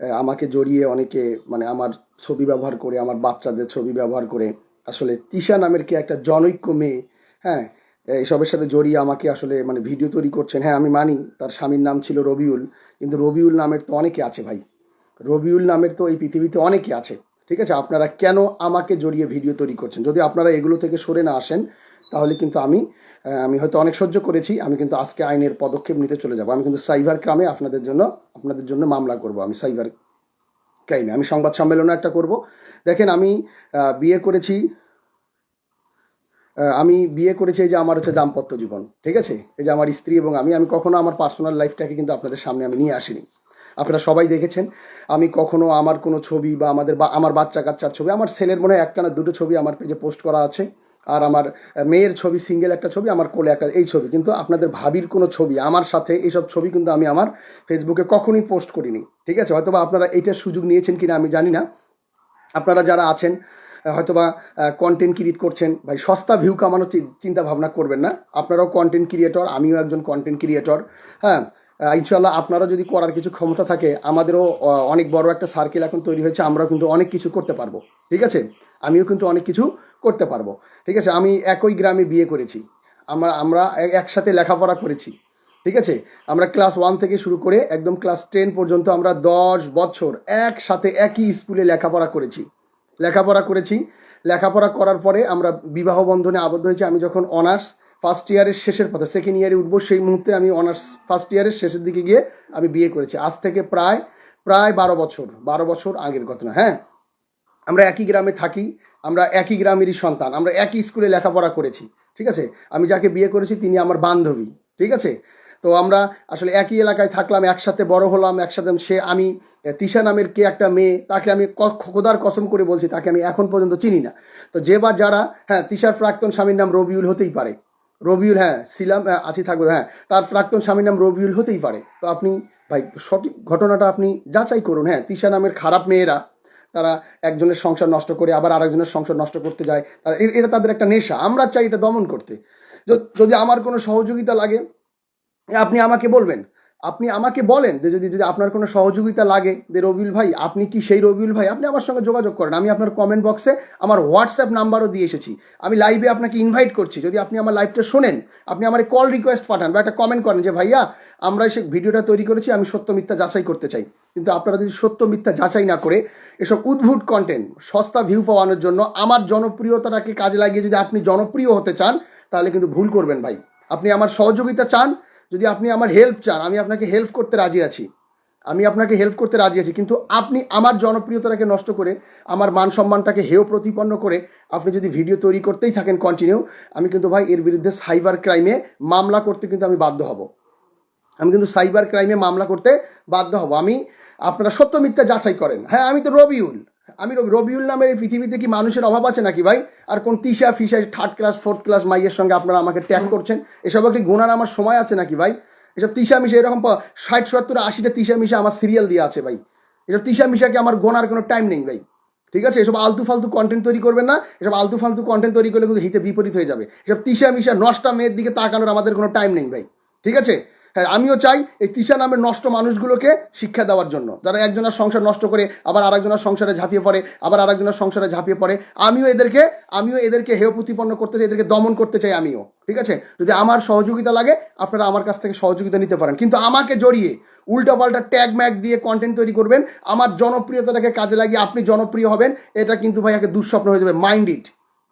আমাকে জড়িয়ে অনেকে মানে আমার ছবি ব্যবহার করে, আমার বাচ্চাদের ছবি ব্যবহার করে। আসলে তিশা নামের কি একটা জনৈক্য মেয়ে হ্যাঁ এইসবের সাথে জড়িয়ে আমাকে আসলে মানে ভিডিও তৈরি করছেন। হ্যাঁ আমি মানি, তার স্বামীর নাম ছিল রবিউল, কিন্তু রবিউল নামের তো অনেকে আছে ভাই। রবিউল নামের তো এই পৃথিবীতে অনেকে আছে, ঠিক আছে? আপনারা কেন আমাকে জড়িয়ে ভিডিও তৈরি করছেন? যদি আপনারা এগুলো থেকে সরে না আসেন, তাহলে কিন্তু আমি আমি হয়তো অনেক সহ্য করেছি, আমি কিন্তু আজকে আইনের পদক্ষেপ নিতে চলে যাব। আমি কিন্তু সাইবার ক্রামে আপনাদের জন্য আপনাদের জন্য মামলা করব আমি সাইবার ক্রাইমে। আমি সংবাদ সম্মেলনও একটা করব। দেখেন, আমি বিয়ে করেছি আমি বিয়ে করেছি এই যে আমার হচ্ছে দাম্পত্য জীবন, ঠিক আছে? এই যে আমার স্ত্রী এবং আমি আমি কখনো আমার পার্সোনাল লাইফটাকে কিন্তু আপনাদের সামনে আমি নিয়ে আসিনি। আপনারা সবাই দেখেছেন, আমি কখনো আমার কোনো ছবি বা আমাদের বা, আমার বাচ্চা কাচ্চার ছবি, আমার ছেলের মনে হয় একটা না দুটো ছবি আমার পেজে পোস্ট করা আছে। আর আমার মেয়ের ছবি সিঙ্গেল একটা ছবি, আমার কোলে একটা, এই ছবি। কিন্তু আপনাদের ভাবির কোনো ছবি, আমার সাথে এইসব ছবি কিন্তু আমি আমার ফেসবুকে কখনোই পোস্ট করিনি। ঠিক আছে? হয়তোবা আপনারা এইটার সুযোগ নিয়েছেন কিনা আমি জানি না। আপনারা যারা আছেন, হয়তোবা কন্টেন্ট ক্রিয়েট করছেন, ভাই, সস্তা ভিউ কামানোর চিন্তা ভাবনা করবেন না। আপনারাও কন্টেন্ট ক্রিয়েটর আমিও একজন কন্টেন্ট ক্রিয়েটর হ্যাঁ ইনশাল্লাহ আপনারা যদি করার কিছু ক্ষমতা থাকে, আমাদেরও অনেক বড় একটা সার্কেল এখন তৈরি হয়েছে, আমরাও কিন্তু অনেক কিছু করতে পারব। ঠিক আছে? আমিও কিন্তু অনেক কিছু করতে পারব। ঠিক আছে? আমি একই গ্রামে বিয়ে করেছি। আমরা আমরা একসাথে লেখাপড়া করেছি। ঠিক আছে? আমরা ক্লাস ওয়ান থেকে শুরু করে একদম ক্লাস টেন পর্যন্ত আমরা দশ বছর একসাথে একই স্কুলে লেখাপড়া করেছি। লেখাপড়া করেছি। লেখাপড়া করার পরে আমরা বিবাহ বন্ধনে আবদ্ধ হয়েছি। আমি যখন অনার্স ফার্স্ট ইয়ারের শেষের পথে, সেকেন্ড ইয়ারে উঠবো সেই মুহূর্তে আমি অনার্স ফার্স্ট ইয়ারের শেষের দিকে গিয়ে আমি বিয়ে করেছি। আজ থেকে প্রায় প্রায় বারো বছর বারো বছর আগের ঘটনা। হ্যাঁ? আমরা একই গ্রামে থাকি আমরা একই গ্রামেরই সন্তান আমরা একই স্কুলে লেখাপড়া করেছি ঠিক আছে? আমি যাকে বিয়ে করেছি তিনি আমার বান্ধবী ঠিক আছে? তো আমরা আসলে একই এলাকায় থাকলাম একসাথে বড় হলাম একসাথে সে আমি তিশা নামের কে একটা মেয়ে তাকে আমি খোদার কসম করে বলছি তাকে আমি এখন পর্যন্ত চিনি না। তো যে বা যারা হ্যাঁ তিশার প্রাক্তন স্বামীর নাম রবিউল হতেই পারে। রবিউল হ্যাঁ ছিলাম আহ, আছি থাকবে হ্যাঁ তার প্রাক্তন স্বামীর নাম রবিউল হতেই পারে। তো আপনি ভাই সঠিক ঘটনাটা আপনি যাচাই করুন হ্যাঁ তিশা নামের খারাপ মেয়েরা তারা একজনের সংসার নষ্ট করে আবার আরেকজনের সংসার নষ্ট করতে যায়। এটা তাদের একটা নেশা। আমরা চাই এটা দমন করতে। যদি আমার কোনো সহযোগিতা লাগে, আপনি আমাকে বলবেন। আপনি আমাকে বলেন যে যদি যদি আপনার কোনো সহযোগিতা লাগে, যে রবিউল ভাই, আপনি কি সেই রবিউল ভাই? আপনি আমার সঙ্গে যোগাযোগ করেন। আমি আপনার কমেন্ট বক্সে আমার হোয়াটসঅ্যাপ নাম্বারও দিয়ে এসেছি। আমি লাইভে আপনাকে ইনভাইট করছি। যদি আপনি আমার লাইভটা শোনেন, আপনি আমার কল রিকোয়েস্ট পাঠান বা একটা কমেন্ট করেন যে, ভাইয়া, আমরা সে ভিডিওটা তৈরি করেছি, আমি সত্য মিথ্যা যাচাই করতে চাই। কিন্তু আপনারা যদি সত্য মিথ্যা যাচাই না করে এসব উদ্ভুট কন্টেন্ট সস্তা ভিউ পাওয়ানোর জন্য আমার জনপ্রিয়তাটাকে কাজে লাগিয়ে যদি আপনি জনপ্রিয় হতে চান, তাহলে কিন্তু ভুল করবেন ভাই। আপনি আমার সহযোগিতা চান যদি আপনি আমার হেল্প চান, আমি আপনাকে হেল্প করতে রাজি আছি। আমি আপনাকে হেল্প করতে রাজি আছি, কিন্তু আপনি আমার জনপ্রিয়তাটাকে নষ্ট করে, আমার মান সম্মানটাকে হেয় প্রতিপন্ন করে আপনি যদি ভিডিও তৈরি করতেই থাকেন কন্টিনিউ আমি কিন্তু ভাই এর বিরুদ্ধে সাইবার ক্রাইমে মামলা করতে কিন্তু আমি বাধ্য হব। আমি কিন্তু সাইবার ক্রাইমে মামলা করতে বাধ্য হব। আমি, আপনারা সত্য মিথ্যা যাচাই করেন। হ্যাঁ আমি তো রবিউল। আমি রবি রবিউল নামের এই পৃথিবীতে কি মানুষের অভাব আছে নাকি ভাই? আর কোন তিসা ফিসা থার্ড ক্লাস ফোর্থ ক্লাস মাইয়ের সঙ্গে আপনারা আমাকে ট্যাগ করছেন? এসব একটি গোনার আমার সময় আছে নাকি ভাই? এসব তিসা মিশা এরকম ষাট সত্তর আশিটা তিসা মিশা আমার সিরিয়াল দিয়ে আছে ভাই। এসব তিসা মিশাকে আমার গোনার কোনো টাইম নেই ভাই। ঠিক আছে? এসব আলতু ফালতু কন্টেন্ট তৈরি করবেন না। এসব আলতু ফালতু কন্টেন্ট তৈরি করলে কিন্তু হিতে বিপরীত হয়ে যাবে। এসব তিসা মিশা নষ্টা মেয়ের দিকে তাকানোর আমাদের কোনো টাইম নেই ভাই। ঠিক আছে? হ্যাঁ আমিও চাই এই তিশা নামের নষ্ট মানুষগুলোকে শিক্ষা দেওয়ার জন্য। যারা একজনের সংসার নষ্ট করে, আবার আরেকজনের সংসারে ঝাঁপিয়ে পড়ে, আবার আরেকজনের সংসারে ঝাঁপিয়ে পড়ে। আমিও এদেরকে আমিও এদেরকে হেয় প্রতিপন্ন করতে চাই, এদেরকে দমন করতে চাই আমিও। ঠিক আছে? যদি আমার সহযোগিতা লাগে, আপনারা আমার কাছ থেকে সহযোগিতা নিতে পারেন। কিন্তু আমাকে জড়িয়ে উল্টাপাল্টা ট্যাগ ম্যাগ দিয়ে কন্টেন্ট তৈরি করবেন, আমার জনপ্রিয়তাটাকে কাজে লাগিয়ে আপনি জনপ্রিয় হবেন, এটা কিন্তু ভাই একে দুঃস্বপ্ন হয়ে যাবে। মাইন্ড ইট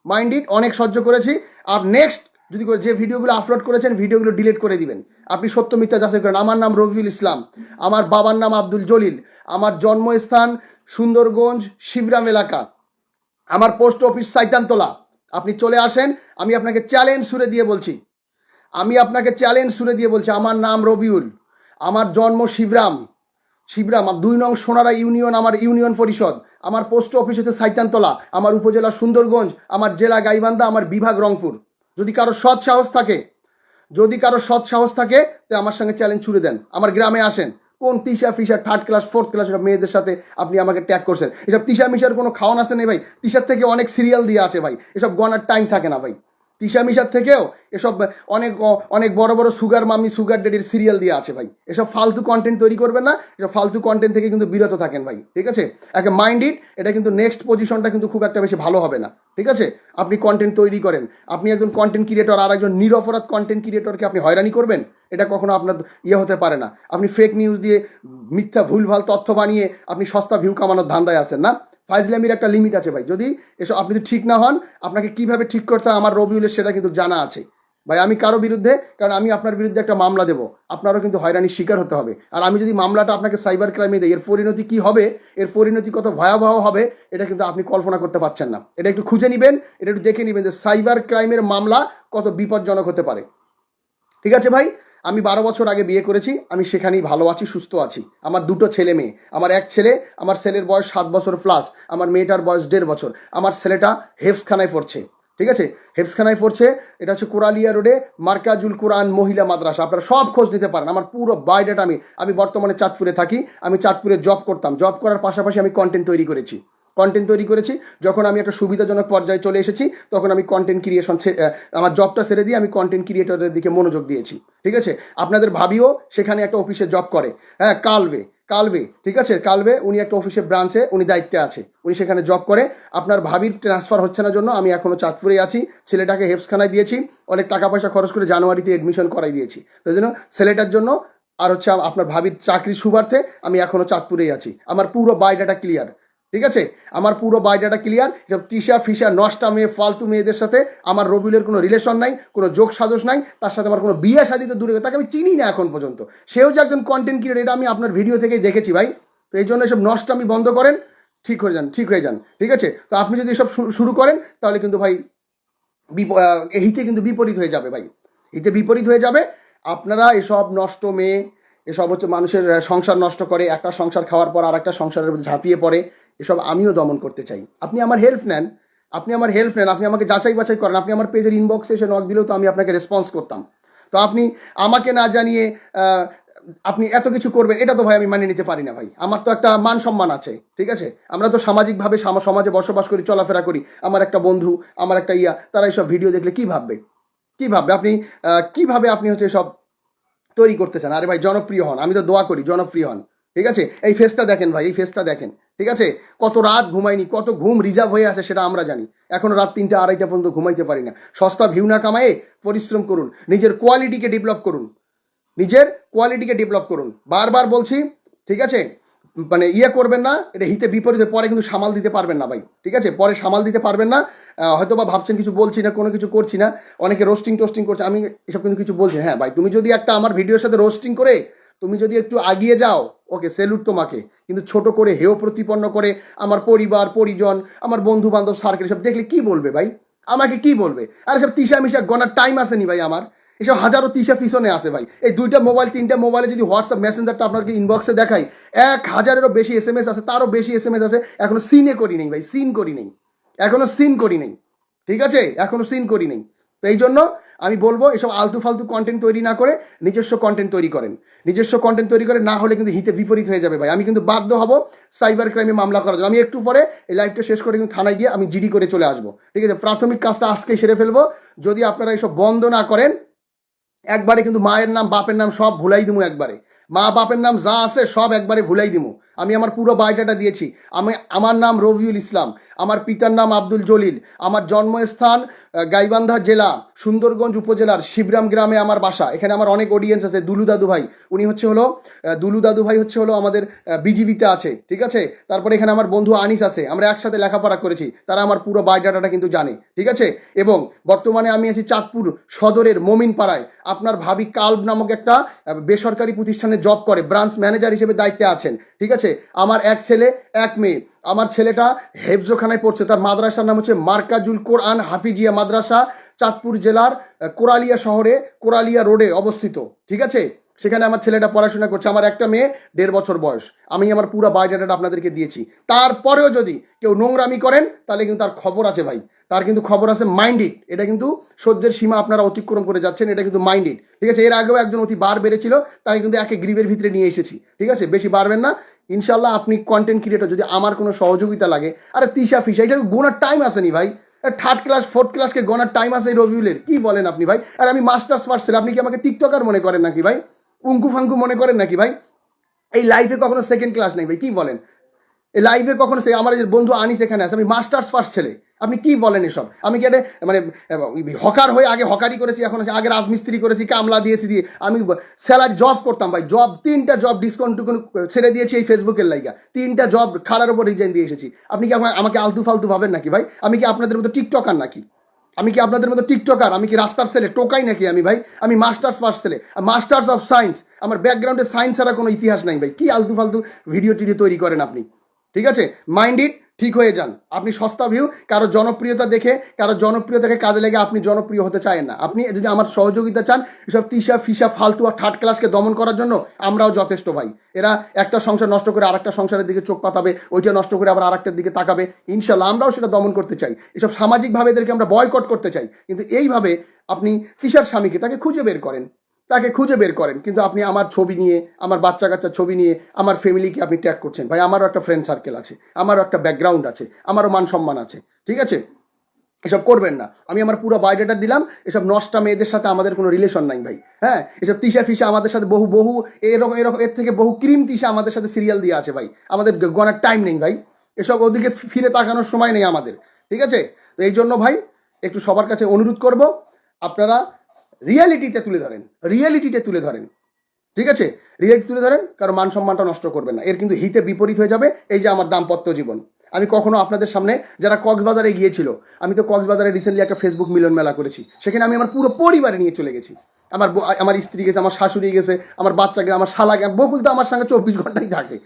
মাইন্ড ইট অনেক সহ্য করেছি। আর নেক্সট যদি করে যে ভিডিওগুলো আপলোড করেছেন, ভিডিওগুলো ডিলিট করে দিবেন। আপনি সত্য মিথ্যা যাচাই করেন। আমার নাম রবিউল ইসলাম। আমার বাবার নাম আব্দুল জলিল। আমার জন্মস্থান সুন্দরগঞ্জ, শিবরাম এলাকা। আমার পোস্ট অফিস সাইতানতলা। আপনি চলে আসেন, আমি আপনাকে চ্যালেঞ্জ সুরে দিয়ে বলছি। আমি আপনাকে চ্যালেঞ্জ সুরে দিয়ে বলছি। আমার নাম রবিউল। আমার জন্ম শিবরাম। শিবরাম দুই নং সোনারা ইউনিয়ন, আমার ইউনিয়ন পরিষদ। আমার পোস্ট অফিস হচ্ছে সাইতানতলা। আমার উপজেলা সুন্দরগঞ্জ, আমার জেলা গাইবান্ধা, আমার বিভাগ রংপুর। যদি কারও সৎ সাহস থাকে, যদি কারও সৎ সাহস থাকে, তো আমার সঙ্গে চ্যালেঞ্জ ছুড়ে দেন। আমার গ্রামে আসেন, কোন তিসা ফিসা থার্ড ক্লাস ফোর্থ ক্লাস মেয়েদের সাথে আপনি আমাকে ট্যাগ করছেন? এসব তিসা মিশার কোনো খাওয়ান আসতে নেই ভাই? তিসার থেকে অনেক সিরিয়াল দিয়ে আছে ভাই। এসব গনার টাইম থাকে না ভাই। তিশা মিশার থেকেও এসব অনেক অনেক বড় বড় সুগার মামি সুগার ডেডির সিরিয়াল দিয়ে আছে ভাই। এসব ফালতু কন্টেন্ট তৈরি করবেন না, এসব ফালতু কন্টেন্ট থেকে কিন্তু বিরত থাকেন ভাই, ঠিক আছে? একটা মাইন্ড ইট এটা কিন্তু নেক্সট পজিশনটা কিন্তু খুব একটা বেশি ভালো হবে না, ঠিক আছে? আপনি কন্টেন্ট তৈরি করেন, আপনি একজন কন্টেন্ট ক্রিয়েটর আর একজন নিরপরাধ কন্টেন্ট ক্রিয়েটরকে আপনি হয়রানি করবেন, এটা কখনো আপনার ইয়ে হতে পারে না। আপনি ফেক নিউজ দিয়ে মিথ্যা, ভুলভাল তথ্য বানিয়ে আপনি সস্তা ভিউ কামানোর ধান্দায় আছেন না? ফাইজলামির একটা লিমিট আছে ভাই। যদি এসব আপনি যদি ঠিক না হন, আপনাকে কীভাবে ঠিক করতে হয় আমার রবিউলের সেটা কিন্তু জানা আছে। ভাই, আমি কারও বিরুদ্ধে, কারণ আমি আপনার বিরুদ্ধে একটা মামলা দেবো। আপনারও কিন্তু হয়রানির শিকার হতে হবে। আর আমি যদি মামলাটা আপনাকে সাইবার ক্রাইমে দিই, এর পরিণতি কি হবে? এর পরিণতি কত ভয়াবহ হবে? এটা কিন্তু আপনি কল্পনা করতে পারছেন না। এটা একটু খুঁজে নেবেন, এটা একটু দেখে নেবেন যে সাইবার ক্রাইমের মামলা কত বিপজ্জনক হতে পারে। ঠিক আছে ভাই? আমি বারো বছর আগে বিয়ে করেছি, আমি সেখানেই ভালো আছি, সুস্থ আছি। আমার দুটো ছেলে মেয়ে। আমার এক ছেলে, আমার ছেলের বয়স সাত বছর প্লাস আমার মেয়েটার বয়স দেড় বছর। আমার ছেলেটা হেফসখানায় পড়ছে, ঠিক আছে? হেফসখানায় পড়ছে, এটা হচ্ছে কোরালিয়া রোডে, মার্কাজুল কোরআন মহিলা মাদ্রাসা। আপনারা সব খোঁজ নিতে পারেন। আমার পুরো বায়োডাটা আমি আমি বর্তমানে চাঁদপুরে থাকি, আমি চাঁদপুরে জব করতাম। জব করার পাশাপাশি আমি কন্টেন্ট তৈরি করেছি। কন্টেন্ট তৈরি করেছি। যখন আমি একটা সুবিধাজনক পর্যায়ে চলে এসেছি, তখন আমি কন্টেন্ট ক্রিয়েশন আমার জবটা ছেড়ে দিয়ে আমি কন্টেন্ট ক্রিয়েটরের দিকে মনোযোগ দিয়েছি। ঠিক আছে? আপনাদের ভাবিও সেখানে একটা অফিসে জব করে। হ্যাঁ কালবে কালবে ঠিক আছে? কালবে উনি একটা অফিসের ব্রাঞ্চে উনি দায়িত্বে আছে। উনি সেখানে জব করে। আপনার ভাবির ট্রান্সফার হচ্ছে না জন্য আমি এখনও চাঁদপুরে আছি। ছেলেটাকে হেফসখানায় দিয়েছি। অনেক টাকা পয়সা খরচ করে জানুয়ারিতে এডমিশন করাই দিয়েছি। তো জন্য ছেলেটার জন্য আর হচ্ছে আপনার ভাবির চাকরির সুবার্থে আমি এখনও চাঁদপুরেই আছি। আমার পুরো বায়োডাটা ক্লিয়ার ঠিক আছে? আমার পুরো বায়োডাটা ক্লিয়ার সব টিসা ফিসা, নষ্টা মেয়ে, ফালতু মেয়েদের সাথে আমার রবিউলের কোনো রিলেশন নাই, কোনো যোগ সাজস নাই, তার সাথে আমার কোনো বিয়ে শাদি তো দূরে তাকে আমি চিনি না এখন পর্যন্ত। সেও যে একজন কন্টেন্ট ক্রিয়েটার এটা আমি আপনার ভিডিও থেকেই দেখেছি ভাই। তো এই জন্য এসব নষ্টামি বন্ধ করেন, ঠিক হয়ে যান, ঠিক হয়ে যান, ঠিক আছে? তো আপনি যদি এসব শুরু করেন, তাহলে কিন্তু ভাই হিতে কিন্তু বিপরীত হয়ে যাবে ভাই। হিতে বিপরীত হয়ে যাবে, আপনারা এসব নষ্ট মেয়ে, এসব হচ্ছে মানুষের সংসার নষ্ট করে, একটা সংসার খাওয়ার পর আর একটা সংসারের ঝাঁপিয়ে পড়ে এসব আমিও দমন করতে চাই। আপনি আমার হেল্প নেন, আপনি আমার হেল্প নেন, আপনি আমাকে যাচাই বাছাই করেন, আপনি আমার পেজের ইনবক্সে এসে নক দিলেও তো আমি আপনাকে রেসপন্স করতাম। তো আপনি আমাকে না জানিয়ে আপনি এত কিছু করবেন, এটা তো ভাই আমি মানিয়ে নিতে পারি না ভাই। আমার তো একটা মান সম্মান আছে, ঠিক আছে? আমরা তো সামাজিকভাবে সামা- সমাজে বসবাস করি, চলাফেরা করি। আমার একটা বন্ধু, আমার একটা ইয়া, তারা এইসব ভিডিও দেখলে কি ভাববে? কি ভাববে? আপনি কীভাবে আপনি হচ্ছে সব তৈরি করতে চান? আরে ভাই, জনপ্রিয় হন। আমি তো দোয়া করি, জনপ্রিয় হন। ঠিক আছে? এই ফেসটা দেখেন ভাই, এই ফেসটা দেখেন। ঠিক আছে? কত রাত ঘুমাইনি, কত ঘুম রিজার্ভ হয়ে আছে সেটা আমরা জানি। এখনও রাত তিনটা আড়াইটা পর্যন্ত ঘুমাইতে পারি না। সস্তা ভিউ না কামায়ে পরিশ্রম করুন, নিজের কোয়ালিটিকে ডেভেলপ করুন। নিজের কোয়ালিটিকে ডেভেলপ করুন। বারবার বলছি, ঠিক আছে? মানে ইয়ে করবেন না, এটা হিতে বিপরীতে পরে কিন্তু সামাল দিতে পারবেন না ভাই, ঠিক আছে? পরে সামাল দিতে পারবেন না। হয়তো বা ভাবছেন কিছু বলছি না, কোনো কিছু করছি না। অনেকে রোস্টিং টোস্টিং করছে, আমি এসব কিন্তু কিছু বলছি হ্যাঁ ভাই, তুমি যদি একটা আমার ভিডিওর সাথে রোস্টিং করে, তুমি যদি একটু আগিয়ে যাও ওকে সেলুট তোমাকে। কিন্তু ছোট করে হেয় প্রতিপন্ন করে আমার পরিবার, পরিজন, আমার বন্ধু বান্ধব সার্কেল সব দেখলে কি বলবে ভাই? আমাকে কি বলবে? আর সব তিসা মিশা গনার টাইম আসেনি ভাই আমার। এসব হাজারো তিসা পিছনে আসে ভাই। এই দুইটা মোবাইল তিনটা মোবাইলে যদি হোয়াটসঅ্যাপ মেসেঞ্জারটা আপনাকে ইনবক্সে দেখাই, এক হাজারেরও বেশি এস এম এস আছে, তারও বেশি এস এম এস আছে, এখনও সিনে করি নেই ভাই সিন করি নেই। এখনও সিন করি নেই। ঠিক আছে? এখনও সিন করি নেই। তো এই জন্য আমি বলব, এসব আলতু ফালতু কন্টেন্ট তৈরি না করে নিজস্ব কন্টেন্ট তৈরি করেন। নিজস্ব কন্টেন্ট তৈরি করে না হলে কিন্তু হিতে বিপরীত হয়ে যাবে ভাই। আমি কিন্তু বাধ্য হব সাইবার ক্রাইমে মামলা করার জন্য। আমি একটু পরে এই লাইভটা শেষ করে কিন্তু থানায় গিয়ে আমি জিডি করে চলে আসব। ঠিক আছে? প্রাথমিক কাজটা আজকে সেরে ফেলব। যদি আপনারা এসব বন্ধ না করেন, একবারে কিন্তু মায়ের নাম, বাপের নাম সব ভুলাই দিমু একবারে। মা, বাপের নাম যা আছে সব একবারে ভুলাই দিমু। আমি আমার পুরো বায়োডাটা দিয়েছি। আমি, আমার নাম রবিউল ইসলাম, আমার পিতার নাম আব্দুল জলিল, আমার জন্মস্থান গাইবান্ধা জেলা, সুন্দরগঞ্জ উপজেলার শিবরাম গ্রামে আমার বাসা। এখানে আমার অনেক অডিয়েন্স আছে, দুলু দাদু ভাই। উনি হচ্ছে হলো দুলু দাদু ভাই হচ্ছে হলো আমাদের বিজিবিতে আছে, ঠিক আছে? তারপরে এখানে আমার বন্ধু আনিস আছে, আমরা একসাথে লেখাপড়া করেছি, তারা আমার পুরো বায়োডাটাটা কিন্তু জানে, ঠিক আছে? এবং বর্তমানে আমি আছি চাঁদপুর সদরের মমিন পাড়ায় আপনার ভাবি কাল্ব নামক একটা বেসরকারি প্রতিষ্ঠানে জব করে ব্রাঞ্চ ম্যানেজার হিসেবে দায়িত্বে আছেন, ঠিক আছে? আমার এক ছেলে, এক মেয়ে। আমার ছেলেটা হেফজোখানায় পড়ছে। তার মাদ্রাসার নাম হচ্ছে মার্কাজুল কোরআন হাফিজিয়া মাদ্রাসা, চাঁদপুর জেলার কোরালিয়া শহরে, কোরালিয়া রোডে অবস্থিত। ঠিক আছে? সেখানে আমার ছেলেটা পড়াশোনা করছে। আমার একটা মেয়ে, দেড় বছর বয়স। আমি আমার পুরো বায়োডাটাটা আপনাদেরকে দিয়েছি। তারপরেও যদি কেউ নোংরামি করেন, তাহলে কিন্তু তার খবর আছে ভাই। তার কিন্তু খবর আছে মাইন্ডেড এটা কিন্তু সহ্যের সীমা আপনারা অতিক্রম করে যাচ্ছেন। এটা কিন্তু মাইন্ডেড ঠিক আছে? এর আগেও একজন অতি বার বেড়েছিল তাই কিন্তু একে গ্রিবের ভিতরে নিয়ে এসেছি। ঠিক আছে? বেশি বাড়বেন না। ইনশাল্লাহ আপনি কন্টেন্ট ক্রিয়েটর যদি আমার কোনো সহযোগিতা লাগে। আরে তিসা ফিসা এটা গোনার টাইম আসেনি ভাই। থার্ড ক্লাস ফোর্থ ক্লাসকে গোনার টাইম আছে রবিউলের। কি বলেন আপনি ভাই? আর আমি মাস্টার্স পার্স আপনি কি আমাকে টিকটকার মনে করেন নাকি ভাই? উঙ্কু ফাঙ্কু মনে করেন নাকি ভাই? এই লাইফে কখনো সেকেন্ড ক্লাস নেই ভাই, কি বলেন? এই লাইফে কখনো সে, আমার যে বন্ধু আনিস এখানে আছে, আমি মাস্টার্স পার্স ছেলে। আপনি কি বলেন এসব? আমি কি মানে হকার হয়ে আগে হকারি করেছি, এখন আগে রাজমিস্ত্রি করেছি, কামলা দিয়েছি, দিয়ে আমি স্যালারি জব করতাম ভাই জব তিনটা জব ডিসকাউন্ট টুকুন ছেড়ে দিয়েছি এই ফেসবুকের লাইগা। তিনটা জব খাড়ার উপর রিজাইন দিয়ে এসেছি। আপনি কি আমাকে- আমাকে আলতু ফালতু ভাবেন নাকি ভাই? আমি কি আপনাদের মতো টিকটকার নাকি? আমি কি আপনাদের মতো টিকটকার? আমি কি রাস্তার ছেলে? টোকাই নাকি আমি ভাই? আমি মাস্টার্স পাস ছেলে। মাস্টার্স অফ সায়েন্স আমার ব্যাকগ্রাউন্ডে সায়েন্স ছাড়া কোনো ইতিহাস নাই ভাই। কি আলতু ফালতু ভিডিও টিডিও তৈরি করেন আপনি? ঠিক আছে? মাইন্ড ইট ঠিক হয়ে যান। আপনি সস্তা ভিউ কারও জনপ্রিয়তা দেখে, কারও জনপ্রিয়তাকে কাজে লেগে আপনি জনপ্রিয় হতে চান না। আপনি যদি আমার সহযোগিতা চান, এসব তিসা, ফিসা, ফালতু আর থার্ড ক্লাসকে দমন করার জন্য আমরাও যথেষ্ট ভাই। এরা একটা সংসার নষ্ট করে আরেকটা সংসারের দিকে চোখ পাতাবে, ওইটা নষ্ট করে আবার আরেকটার দিকে তাকাবে। ইনশাল্লাহ আমরাও সেটা দমন করতে চাই। এসব সামাজিকভাবে এদেরকে আমরা বয়কট করতে চাই। কিন্তু এইভাবে আপনি কিসার স্বামীকে তাকে খুঁজে বের করেন। তাকে খুঁজে বের করেন। কিন্তু আপনি আমার ছবি নিয়ে, আমার বাচ্চা কাচ্চার ছবি নিয়ে, আমার ফ্যামিলিকে আপনি ট্যাগ করছেন। ভাই, আমারও একটা ফ্রেন্ড সার্কেল আছে, আমারও একটা ব্যাকগ্রাউন্ড আছে, আমারও মান সম্মান আছে, ঠিক আছে? এসব করবেন না। আমি আমার পুরো বায়োডাটা দিলাম, এসব নষ্টা মেয়েদের সাথে আমাদের কোনো রিলেশন নাই ভাই হ্যাঁ? এসব তিসা ফিসা আমাদের সাথে বহু বহু, এরকম এরকম, এর থেকে বহু ক্রিম তিসা আমাদের সাথে সিরিয়াল দিয়ে আছে ভাই। আমাদের গনার টাইম নেই ভাই। এসব ওদিকে ফিরে তাকানোর সময় নেই আমাদের, ঠিক আছে? তো এই জন্য ভাই, একটু সবার কাছে অনুরোধ করব, আপনারা রিয়ালিটিতে তুলে ধরেন। রিয়ালিটিতে তুলে ধরেন। ঠিক আছে? রিয়ালিটি তুলে ধরেন, কারণ মান সম্মানটা নষ্ট করবেন না। এর কিন্তু হিতে বিপরীত হয়ে যাবে এই যে আমার দাম্পত্য জীবন। আমি কখনো আপনাদের সামনে যারা কক্সবাজারে গিয়েছিল, আমি তো কক্সবাজারে রিসেন্টলি একটা ফেসবুক মিলন মেলা করেছি। সেখানে আমি আমার পুরো পরিবারে নিয়ে চলে গেছি। আমার আমার স্ত্রী গেছে, আমার শাশুড়ি গেছে, আমার বাচ্চাকে আমার শালা গে- বকুল তো আমার সঙ্গে চব্বিশ ঘন্টাই থাকে।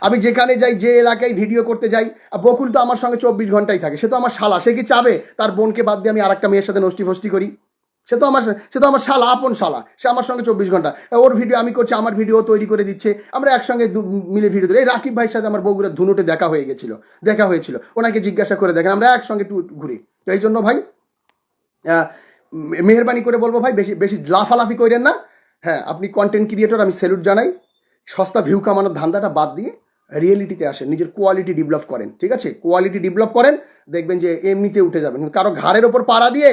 আমি যেখানে যাই, যে এলাকায় ভিডিও করতে যাই বকুল তো আমার সঙ্গে চব্বিশ ঘন্টাই থাকে। সে তো আমার শালা, সে কি চাবে? তার বোনকে বাদ দিয়ে আমি আরেকটা মেয়ের সাথে নষ্টি ফষ্টি করি? সে তো আমার সে তো আমার শালা, আপন শালা। সে আমার সঙ্গে চব্বিশ ঘণ্টা। ওর ভিডিও আমি করছি, আমার ভিডিও তৈরি করে দিচ্ছে। আমরা একসঙ্গে মিলে ভিডিও এই রাকিব ভাইয়ের সাথে আমার বগুড়া ধুনুটে দেখা হয়ে গেছিল, দেখা হয়েছিল। ওনাকে জিজ্ঞাসা করে দেখেন, আমরা একসঙ্গে টু ঘুরি। তো এই জন্য ভাই মেহেরবানি করে বলব ভাই, বেশি বেশি লাফালাফি করেন না। হ্যাঁ আপনি কন্টেন্ট ক্রিয়েটর আমি স্যালুট জানাই। সস্তা ভিউ কামানোর ধান্দাটা বাদ দিয়ে রিয়েলিটিতে আসেন, নিজের কোয়ালিটি ডেভেলপ করেন, ঠিক আছে? কোয়ালিটি ডেভেলপ করেন, দেখবেন যে এমনিতে উঠে যাবেন। কারও ঘাড়ের ওপর পাড়া দিয়ে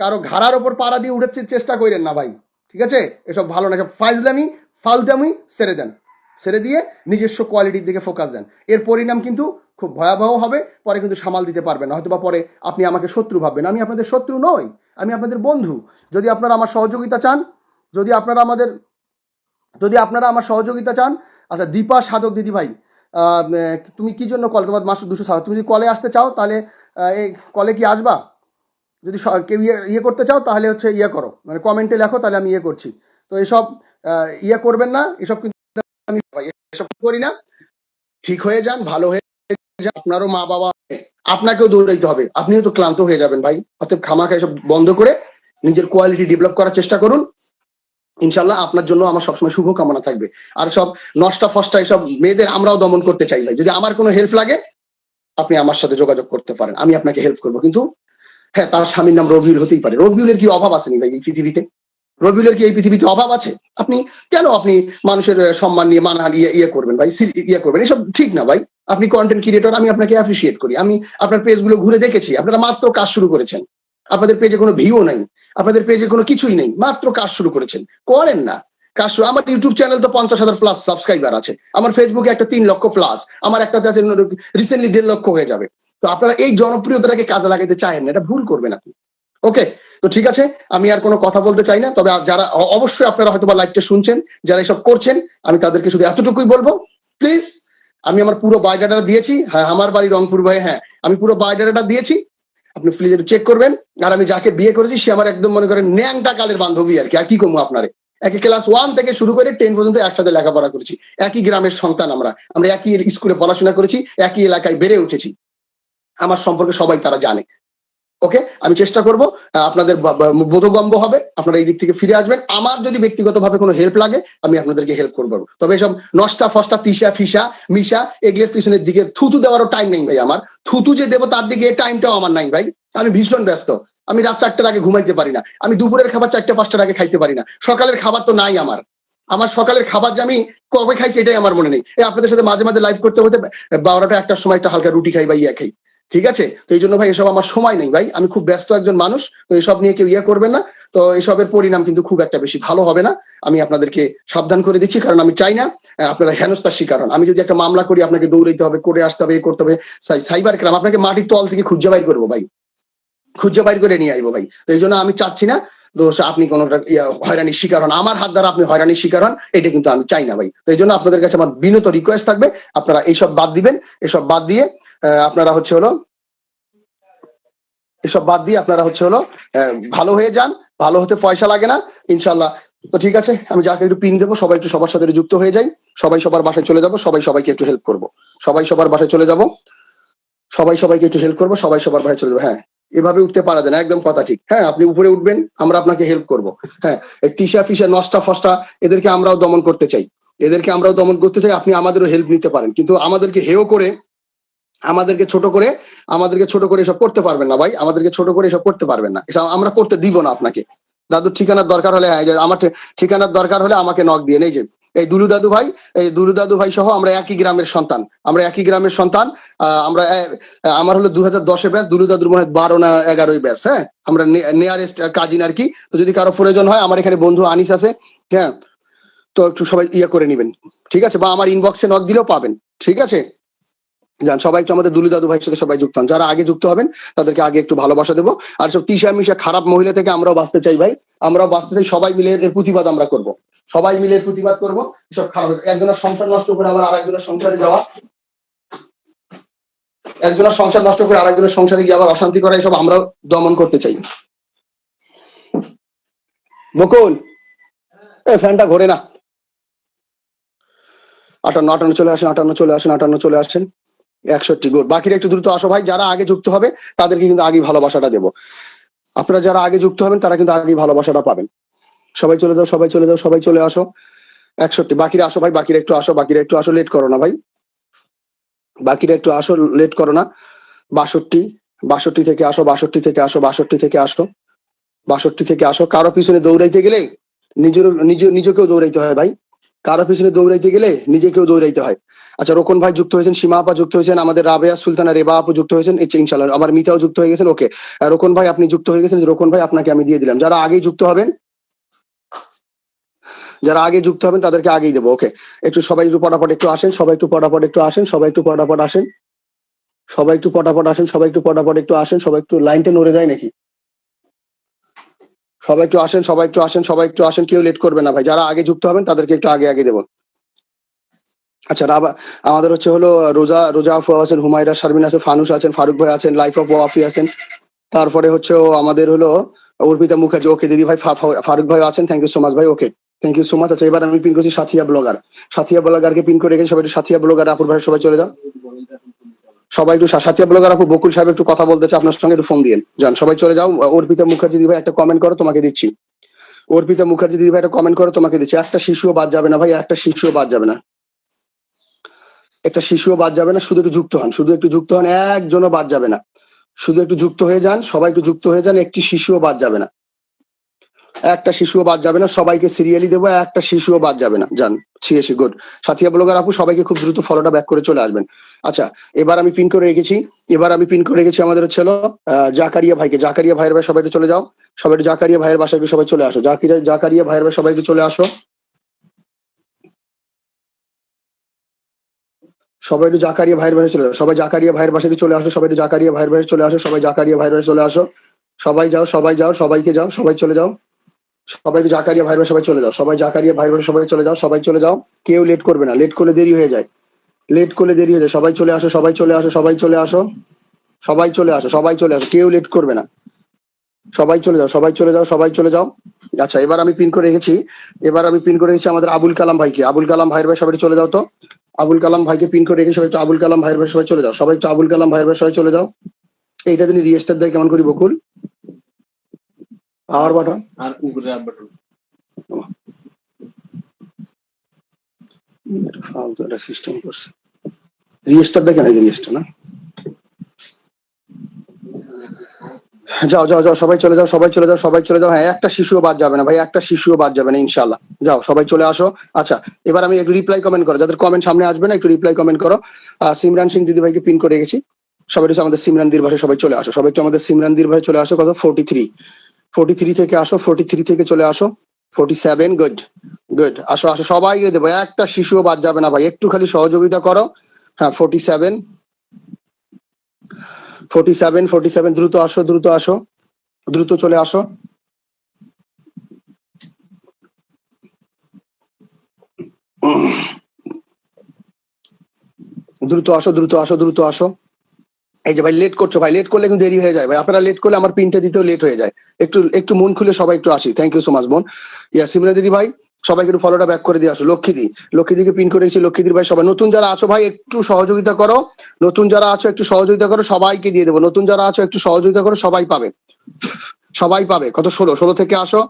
কারও ঘাড়ার ওপর পাড়া দিয়ে উঠেছে, চেষ্টা করেন না ভাই। ঠিক আছে? এসব ভালো না সব ফাইজলামি ফালদামি সেরে দেন। সেরে দিয়ে নিজস্ব কোয়ালিটির দিকে ফোকাস দেন। এর পরিণাম কিন্তু খুব ভয়াবহ হবে, পরে কিন্তু সামাল দিতে পারবেন না। হয়তো বা পরে আপনি আমাকে শত্রু ভাববেন। আমি আপনাদের শত্রু নই, আমি আপনাদের বন্ধু। যদি আপনারা আমার সহযোগিতা চান, যদি আপনারা আমাদের, যদি আপনারা আমার সহযোগিতা চান আচ্ছা দীপা সাধক দিদি ভাই তুমি কি জন্য কল তোমার মাসে দুশো সাধক তুমি যদি কলে আসতে চাও, তাহলে এই কলে কি আসবা? যদি কেউ ইয়ে ইয়ে করতে চাও তাহলে হচ্ছে ইয়ে করো। মানে কমেন্টে লেখো, তাহলে আমি ইয়ে করছি। তো এসব ইয়ে করবেন না, এসব কিন্তু আমি এসব করি না। ঠিক হয়ে যান, ভালো হয়ে যান, আপনারও মা বাবা, আপনাকেও দৌড়াইতে হবে। আপনিও তো ক্লান্ত হয়ে যাবেন ভাই। অতএব খামাখা এসব বন্ধ করে নিজের কোয়ালিটি ডেভেলপ করার চেষ্টা করুন। ইনশাল্লাহ আপনার জন্য আমার সবসময় শুভ কামনা থাকবে। আর সব নষ্টা ফষ্টা এসব মেয়েদের আমরাও দমন করতে চাই ভাই। যদি আমার কোনো হেল্প লাগে, আপনি আমার সাথে যোগাযোগ করতে পারেন। আমি আপনাকে হেল্প করব। কিন্তু হ্যাঁ তার স্বামীর নাম রবিউল হতেই পারে। রবিউলের কি অভাব আসেনি ভাই এই পৃথিবীতে? রবিউলের কি এই পৃথিবীতে অভাব আছে? আপনি কেন আপনি মানুষের সম্মান নিয়ে, মানহান ইয়ে করবেন ভাই? ইয়ে করবেন? এসব ঠিক না ভাই। আপনি কন্টেন্ট ক্রিয়েটর আমি আপনাকে অ্যাপ্রিসিয়েট করি। আমি আপনার পেজগুলো ঘুরে দেখেছি। আপনারা মাত্র কাজ শুরু করেছেন। আপনাদের পেজে কোনো ভিউ নাই। আপনাদের পেজে কোনো কিছুই নেই। মাত্র কাজ শুরু করেছেন। করেন না। কাজ শুরু আমার ইউটিউব চ্যানেল তো পঞ্চাশ হাজার প্লাস সাবস্ক্রাইবার আছে। আমার ফেসবুকে একটা তিন লক্ষ প্লাস আমার একটা আছে রিসেন্টলি দেড় লক্ষ হয়ে যাবে। তো আপনারা এই জনপ্রিয়তাটাকে কাজে লাগাতে চায়েন না, এটা ভুল করবেন আপনি। ওকে তো ঠিক আছে, আমি আর কোনো কথা বলতে চাই না, তবে যারা অবশ্যই আপনারা হয়তো বা লাইভটা শুনছেন, যারা এসব করছেন, আমি তাদেরকে শুধু এতটুকুই বলব প্লিজ আমি আমার পুরো বায়োডাটা দিয়েছি হ্যাঁ আমার বাড়ি রংপুর ভাই হ্যাঁ আমি পুরো বায়োডাটা দিয়েছি, আপনি প্লিজ এটা চেক করবেন, আর আমি যাকে বিয়ে করেছি, সে আমার একদম মনে করেন ন্যাংটা কালের বান্ধবী আর কি আর কি কমু আপনারে? একই ক্লাস ওয়ান থেকে শুরু করে টেন পর্যন্ত একসাথে লেখাপড়া করেছি, একই গ্রামের সন্তান আমরা আমরা একই স্কুলে পড়াশোনা করেছি, একই এলাকায় বেড়ে উঠেছি। আমার সম্পর্কে সবাই তারা জানে। ওকে? আমি চেষ্টা করব আপনাদের বোধগম্য হবে, আপনারা এই দিক থেকে ফিরে আসবেন। আমার যদি ব্যক্তিগতভাবে কোনো হেল্প লাগে, আমি আপনাদেরকে হেল্প করব। তবে এসব নষ্টা ফষ্টা, তিসা ফিসা, মিশা, এগুলোর পিছনের দিকে থুতু দেওয়ারও টাইম নেই ভাই আমার। থুতু যে দেবো তার দিকে টাইমটাও আমার নাই ভাই। আমি ভীষণ ব্যস্ত। আমি রাত চারটার আগে ঘুমাইতে পারি না। আমি দুপুরের খাবার চারটে, পাঁচটার আগে খাইতে পারি না। সকালের খাবার তো নাই আমার। আমার সকালের খাবার যে আমি কবে খাইছি এটাই আমার মনে নেই। আপনাদের সাথে মাঝে মাঝে লাইভ করতে হতে বারোটা একটার সময় একটা হালকা রুটি খাই বা ইয়া খাই। ঠিক আছে? তো এই জন্য ভাই এসব আমার সময় নেই ভাই। আমি খুব ব্যস্ত একজন মানুষ, তো এসব নিয়ে কেউ ইয়ে করবেন না। তো এসবের পরিণাম কিন্তু খুব একটা বেশি ভালো হবে না। আমি আপনাদেরকে সাবধান করে দিচ্ছি, কারণ আমি চাই না আপনারা হেনস্থার শিকার হন। আমি যদি একটা মামলা করি, আপনাকে দৌড়াইতে হবে করে আসতে হবে করতে হবে সাইবার ক্রাইম। আপনাকে মাটির তল থেকে খুঁজে বাইর করব ভাই। খুঁজে বাইর করে নিয়ে আইবো ভাই। তো এই জন্য আমি চাচ্ছি না সে আপনি কোনো হয়রানির শিকার হন। আমার হাত দ্বারা আপনি হয়রানির শিকার হন, এটা কিন্তু আমি চাই না ভাই। তো এই জন্য আপনাদের কাছে আমার বিনত রিকোয়েস্ট থাকবে। আপনারা এইসব বাদ দিবেন, এসব বাদ দিয়ে আপনারা হচ্ছে হলো এসব বাদ দিয়ে আপনারা হচ্ছে হলো ভালো হয়ে যান, ভালো হতে পয়সা লাগে না ইনশাল্লাহ তো ঠিক আছে, আমি যাকে একটু পিন দেবো, সবাই একটু সবার সাথে যুক্ত হয়ে যাই, সবাই সবার বাসায় চলে যাব, সবাই সবাইকে একটু হেল্প করব। সবাই সবার বাসায় চলে যাব, সবাই সবাইকে একটু হেল্প করব, সবাই সবার বাসায় চলে যাব হ্যাঁ। এভাবে উঠতে পারা যায় না, একদম কথা ঠিক। হ্যাঁ আপনি উপরে উঠবেন, আমরা আপনাকে হেল্প করব। হ্যাঁ তিসা ফিসা, নষ্টা ফষ্টা, এদেরকে আমরাও দমন করতে চাই। এদেরকে আমরাও দমন করতে চাই, আপনি আমাদেরও হেল্প নিতে পারেন। কিন্তু আমাদেরকে হেও করে আমাদেরকে ছোট করে, আমাদেরকে ছোট করে এসব করতে পারবেন না ভাই। আমাদেরকে ছোট করে এসব করতে পারবেন না। এটা আমরা করতে দিব না আপনাকে। দাদুর ঠিকানার দরকার হলে আমার ঠিকানার দরকার হলে আমাকে নক দিয়ে এই যে। এই দুলু দাদু ভাই, এই দুলু দাদু ভাই সহ আমরা একই গ্রামের সন্তান। আমরা একই গ্রামের সন্তান। আমরা আমার হলো দু হাজার দশে ব্যাস দুলু দাদুর মনে হয় বারো না এগারোই ব্যাস হ্যাঁ? আমরা নিয়ারেস্ট কাজিন আর কি। তো যদি কারও প্রয়োজন হয়, আমার এখানে বন্ধু আনিস আছে হ্যাঁ? তো একটু সবাই ইয়ে করে নেবেন। ঠিক আছে? বা আমার ইনবক্সে নক দিলেও পাবেন। ঠিক আছে? যান সবাই একটু আমাদের দুলু দাদু ভাইয়ের সাথে সবাই যুক্ত হন। যারা আগে যুক্ত হবেন, তাদেরকে আগে একটু ভালোবাসা দেবো। আর সব তিসা মিশা খারাপ মহিলা থেকে আমরাও বাঁচতে চাই ভাই। আমরাও বাঁচতে চাই, সবাই মিলে এর প্রতিবাদ আমরা করব। সবাই মিলে প্রতিবাদ করব, এসব খারাপ একজনের সংসার নষ্ট করে আবার আরেকজনের সংসারে যাওয়া। একজনের সংসার নষ্ট করে আরেকজনের সংসারে গিয়ে আবার অশান্তি করা, এসব আমরাও দমন করতে চাই। বকুল, এ ফ্যানটা ঘোরে না। আটান্ন আটান্ন চলে আসেন, আটান্ন চলে আসেন, আটান্ন চলে আসেন। একষট্টি, গুড। বাকিরা একটু দ্রুত আসো ভাই, যারা আগে যুক্ত হবে, তাদেরকে কিন্তু আগে ভালোবাসাটা দেবো। আপনারা যারা আগে যুক্ত হবেন, তারা কিন্তু আগে ভালোবাসাটা পাবেন। সবাই চলে যাও, সবাই চলে যাও, সবাই চলে আসো। একষট্টি, বাকিরা আসো ভাই, বাকিরা একটু আসো, বাকিরা একটু আসো লেট করো না ভাই। বাকিরা একটু আসো লেট করো না। বাষট্টি বাষট্টি থেকে আসো, বাষট্টি থেকে আসো, বাষট্টি থেকে আসো, বাষট্টি থেকে আসো। কারও পিছনে দৌড়াইতে গেলে নিজের, নিজে, নিজেকেও দৌড়াইতে হয় ভাই। কারও পিছনে দৌড়াইতে গেলে নিজেকেও দৌড়াইতে হয়। আচ্ছা রোকন ভাই যুক্ত হয়েছেন, সীমা আপা যুক্ত হয়েছেন, আমাদের রাবেয়া সুলতানা, রেবা আপু যুক্ত হয়েছেন ইনশাল্লাহ আবার মিতাও যুক্ত হয়ে গেছেন, ওকে। রোকন ভাই, আপনি যুক্ত হয়ে গেছেন, রোকন ভাই, আপনাকে আমি দিয়ে দিলাম। যারা আগে যুক্ত হবেন, যারা আগে যুক্ত হবেন, তাদেরকে আগেই দেবো, ওকে। একটু সবাই একটু পটাপট একটু আসেন, সবাই একটু পটাপট একটু আসেন, সবাই একটু পটাপট আসেন। সবাই একটু পটাপট আসেন, সবাই একটু পটাপট একটু আসেন, সবাই একটু লাইনটা নড়ে যায় নাকি? সবাই একটু আসেন, সবাই একটু আসেন, সবাই একটু আসেন, কেউ লেট করবে না ভাই। যারা আগে যুক্ত হবেন, তাদেরকে একটু আগে আগে দেবো। আচ্ছা রাবা আমাদের হচ্ছে হলো রোজা রোজা আফু আছেন, হুমায়রা শারমিন আছে ফানুস আছেন, ফারুক ভাই আছেন, লাইফ অফ ওয়াফি আছেন। তারপরে হচ্ছে আমাদের হলো অর্পিতা মুখার্জি। ওকে, দিদি ভাই ফারুক ভাই আছেন থ্যাংক ইউ সো মাচ ভাই, okay. Thank you so much আচ্ছা এবার আমি পিন করছি সাথিয়া ব্লগার। সাথিয়া ব্লগারকে পিন করে রেখেছি সবাই সাথিয়া ব্লগার, আপুর ভাই সবাই চলে যাও। সবাই একটু সাথিয়া ব্লগার আপু বকুল সাহেব একটু কথা বলতেছে, আপনার সঙ্গে একটু ফোন দিয়ে। যান, সবাই চলে যাও। অর্পিতা মুখার্জি ভাই একটা কমেন্ট করো, তোমাকে দিচ্ছি। অর্পিতা মুখার্জি ভাই একটা কমেন্ট করো, তোমাকে দিচ্ছি। একটা শিশুও বাদ যাবে না ভাই, একটা শিশুও বাদ যাবে না। একটা শিশুও বাদ যাবে না, শুধু একটু যুক্ত হন। শুধু একটু যুক্ত হন, একজনও বাদ যাবে না। শুধু একটু যুক্ত হয়ে যান, সবাই একটু যুক্ত হয়ে যান, একটি শিশুও বাদ যাবে না। একটা শিশুও বাদ যাবে না, সবাইকে সিরিয়ালি দেবো, একটা শিশুও বাদ যাবে না। যান ছিয়েছি গুড সাথিয়া ব্লগার আপু, সবাইকে খুব দ্রুত ফলোটা ব্যাক করে চলে আসবেন। আচ্ছা এবার আমি পিন করে রেখেছি। এবার আমি পিন করে রেখেছি আমাদের হচ্ছে জাকারিয়া ভাইকে। জাকারিয়া ভাইয়ের ভাই সবাই চলে যাও। সবাই জাকারিয়া ভাইয়ের বাসায় সবাই চলে আসো। জাকিরা, জাকারিয়া ভাইয়ের ভাই সবাইকে চলে আসো। সবাই একটু জাকারিয়া ভাইয়ের বাসায় চলে যাও। সবাই জাকারিয়া ভাইয়ের বাসায় চলে আসো। সবাই একটু জাকারিয়া ভাইয়ের বাসায় চলে আসো। সবাই জাকারিয়া ভাইয়ের বাসায় চলে আসো। সবাই যাও সবাই যাও, সবাইকে যাও, সবাই চলে যাও। সবাই একটু জাকারিয়া বাসায় সবাই চলে যাও সবাই জাকারিয়া বাসায় সবাই চলে যাও সবাই চলে যাও কেউ লেট করবে না লেট করলে দেরি হয়ে যায় লেট করলে দেরি হয়ে যায় সবাই চলে আসো সবাই চলে আসো সবাই চলে আসো সবাই চলে আসো সবাই চলে আসো কেউ লেট করবে না সবাই চলে যাও সবাই চলে যাও সবাই চলে যাও আচ্ছা এবার আমি পিন করে রেখেছি এবার আমি পিন করে রেখেছি আমাদের আবুল কালাম ভাইকে আবুল কালাম ভাইয়ের ভাই সবাই চলে যাও তো আবুল কালাম ভাইকে পিন করে রেখে সবাই আবুল কালাম ভাইয়ের ভাই সবাই চলে যাও সবাই আবুল কালাম ভাইয়ের ভাই সবাই চলে যাও এইটা তিনি রিয়েস্টার দেয় কেমন করি বকুল পাওয়ার বাটন আর উপরে আপ বাটন ফালতু একটা সিস্টেম করছে। রিয়েস্টার দেখেন এই যে রিয়েস্টার না? যাও যাও যাও সবাই চলে যাও সবাই চলে যাও সবাই চলে যাও। হ্যাঁ একটা শিশুও বাদ যাবে না ভাই একটা শিশুও বাদ যাবে না ইনশাল্লাহ যাও সবাই চলে আসো। আচ্ছা এবার আমি একটু রিপ্লাই কমেন্ট করো। যাদের কমেন্ট সামনে আসবে না একটু রিপ্লাই কমেন্ট করো। সিমরান সিং দিদি ভাইকে পিন করে গেছি সবাই আমাদের সিমরানদির ভাষায় সবাই চলে আসো। সবাই আমাদের সিমরানদির ভাষায় চলে আসো। কত? ফোর্টি থ্রি ফোর্টি থ্রি থেকে আসো ফোর্টি থ্রি থেকে চলে আসো। ফোর্টি সেভেন গুড গুড আসো আসো, সবাই দেবো একটা শিশুও বাদ যাবে না ভাই, একটু খালি সহযোগিতা করো। হ্যাঁ forty seven forty seven forty seven দ্রুত আসো দ্রুত আসো, দ্রুত চলে আসো। দ্রুত আসো দ্রুত আসো দ্রুত আসো। এই যে ভাই লেট করছ, ভাই লেট করলে কিন্তু দেরি হয়ে যায়। ভাই আপনারা লেট করলে আমার প্রিন্টে দিতেও লেট হয়ে যায়। একটু একটু মন খুলে সবাই একটু আসি। থ্যাংক ইউ সো মাচ বোন। ইয়া সিমরা দিদি ভাই, সবাইকে একটু ফলোটা ব্যাক করে দিয়ে আসো। লক্ষ্মীদি, লক্ষ্মীদিকে পিন করে দিয়েছি। লক্ষ্মীদির ভাই, সবাই নতুন যারা আছো ভাই, একটু সহযোগিতা করো। নতুন যারা আছো, একটু সহযোগিতা করো, সবাইকে দিয়ে দেবো। নতুন যারা আছো, একটু সহযোগিতা করো, সবাই পাবে। সবাই পাবে। কত? ষোলো ষোলো থেকে আসো।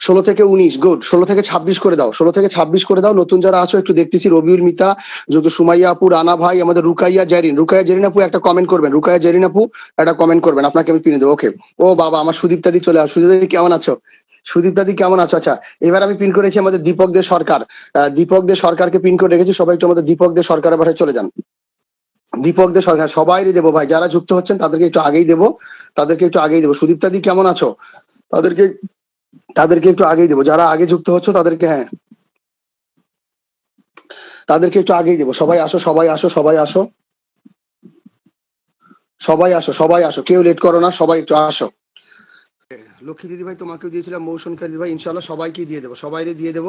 ষোলো থেকে উনিশ গুড ষোলো থেকে ছাব্বিশ করে দাও, ষোলো থেকে ছাব্বিশ করে দাও। নতুন যারা আছো, একটু দেখতেছি রবিউল, মিতা যত সুমাইয়া আপু, রানা ভাই, আমাদের রুকাইয়া জেরিন। রুকাইয়া জেরিন আপু, একটা কমেন্ট করবেন। রুকাইয়া জেরিন আপু, একটা কমেন্ট করবেন। আপনাকে আমি পিনে দেবো। ওকে ও বাবা, আমার সুদীপ দাদি চলে আস সুদীপ দাদি, কেমন আছো? সুদীপ দাদি, কেমন আছো? আচ্ছা এবার আমি পিন করেছি আমাদের দীপক দে সরকার। দীপক দে সরকারকে পিন করে রেখেছি। সবাই একটু আমাদের দীপক দে সরকারের বাসায় চলে যান। দীপক দে সরকার, সবাই দেবো ভাই, যারা যুক্ত হচ্ছেন তাদেরকে একটু আগেই দেবো। তাদেরকে একটু আগেই দেবো। সুদীপ দাদি, কেমন আছো? তাদেরকে তাদেরকে একটু আগেই দেবো। যারা আগে যুক্ত হচ্ছে তাদেরকে হ্যাঁ। তাদেরকে একটু আগেই দেবো। সবাই আসো সবাই আসো সবাই আসো। সবাই আসো সবাই আসো। কেউ লেট করো না, সবাই একটু আসো। লক্ষ্মী দিদি ভাই তোমাকেও দিয়েছিলাম মৌসুম দিদি ভাই ইনশাল্লাহ সবাইকে দিয়ে দেবো। সবাইকে দিয়ে দেবো।